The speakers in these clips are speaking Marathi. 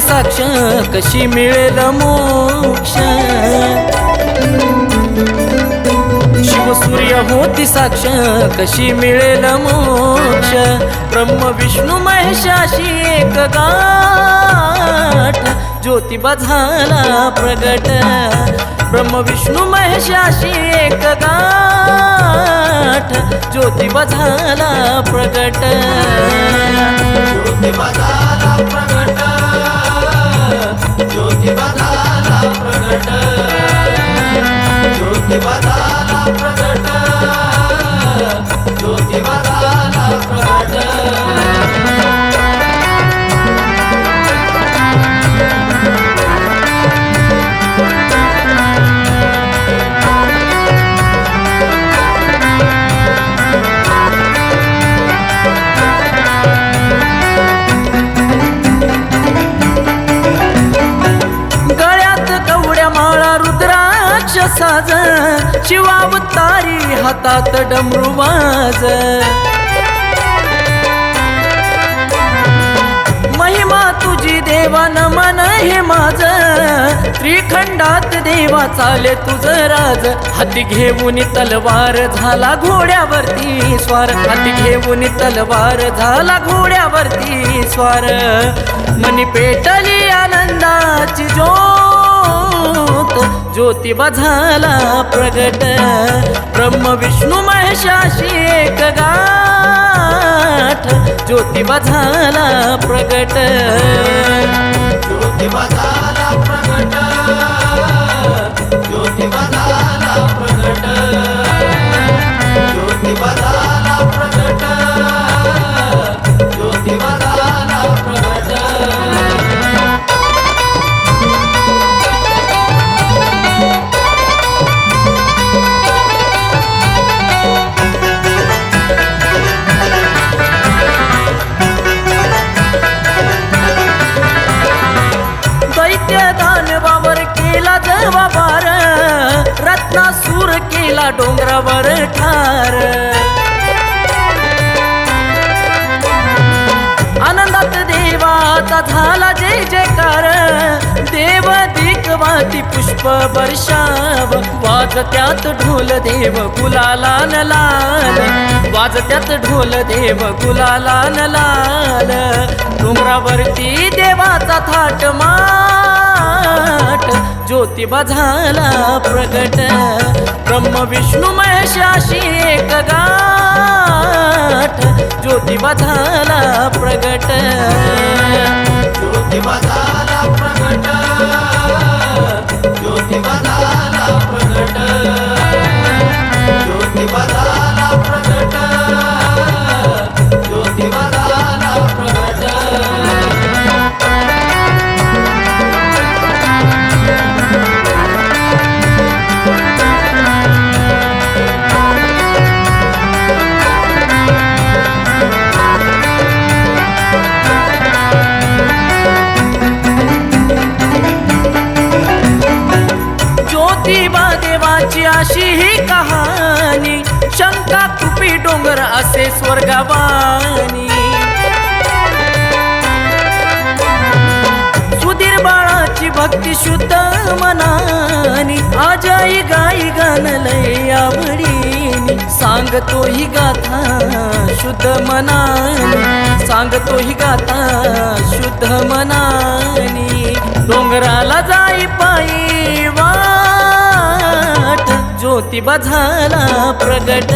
साक्ष कशी मिळेल मोक्ष? शिवसूर्य होती साक्ष कशी मिळेल मोक्ष? ब्रह्म विष्णू महेशाशी एक गाठ. ज्योतिबा झाला प्रगट. ब्रह्म विष्णू महेशाशी एक गाठ. ज्योतिबा झाला प्रगट. ज्योतिबा झाला प्रगट. साज. शिवावतारी हातात डमरू वाज. महिमा तुझी देवा नमन हे माझ. त्रिखंडात देवा चाले तुझ राज. हाती घेऊन तलवार झाला घोड्यावरती स्वार. हाती घेऊन तलवार झाला घोड्यावरती स्वार. मनी पेटली आनंदाची ज्योत ज्योतिबा झाला प्रगट. ब्रह्म विष्णू महेशाशी एक गाठ. ज्योतिबा झाला प्रगट. ज्योतिबा झाला प्रगट. रत्नासूर केला डोंगरावर ठार. आनंदात देवाचा झाला जय जयकार. देव दिगवाती पुष्प वर्षाव. वाजत्यात ढोल देव गुलाला न लाल वाजत्यात ढोल देव गुलाला न लाल. डोंगरावरती देवाचा थाट माट ज्योतिबा झाला प्रगट. ब्रह्म विष्णू महेशाशी एक गाठ. ज्योतिबा झाला प्रगट. ज्योतिबा झाला प्रगट. देवाची अशी ही कहाणी. शंका तुपी डोंगर असे स्वर्गवाणी सुधीर बाळाची भक्ती शुद्ध मनानी. आजाई गाई गाणलय आवडीनी. सांगतो ही गाथा शुद्ध मनानी. सांगतो ही गाथा शुद्ध मनानी. डोंगराला जाई पायी वाट ज्योतिबा झाला प्रगट.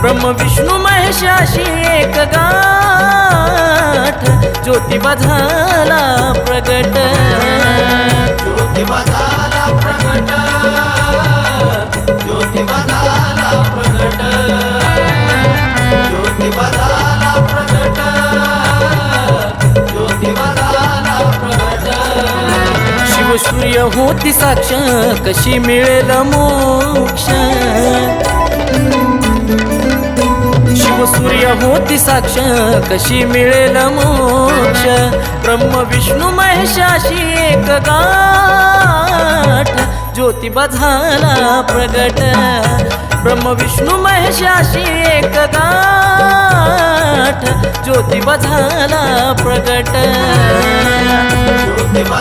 ब्रह्म विष्णू महेशाशी एक गाठ. ज्योतिबा झाला प्रगट. ज्योतिबा झाला प्रगट. सूर्य होती साक्ष कशी मिळेल मोक्ष? शिवसूर्य होती साक्ष कशी मिळेल मोक्ष? ब्रह्म विष्णू महेशाशी एक गाठ ज्योतिबा झाला प्रगट. ब्रह्म विष्णू महेशाशी एक गाठ ज्योतिबा झाला प्रगट. ज्योतिबा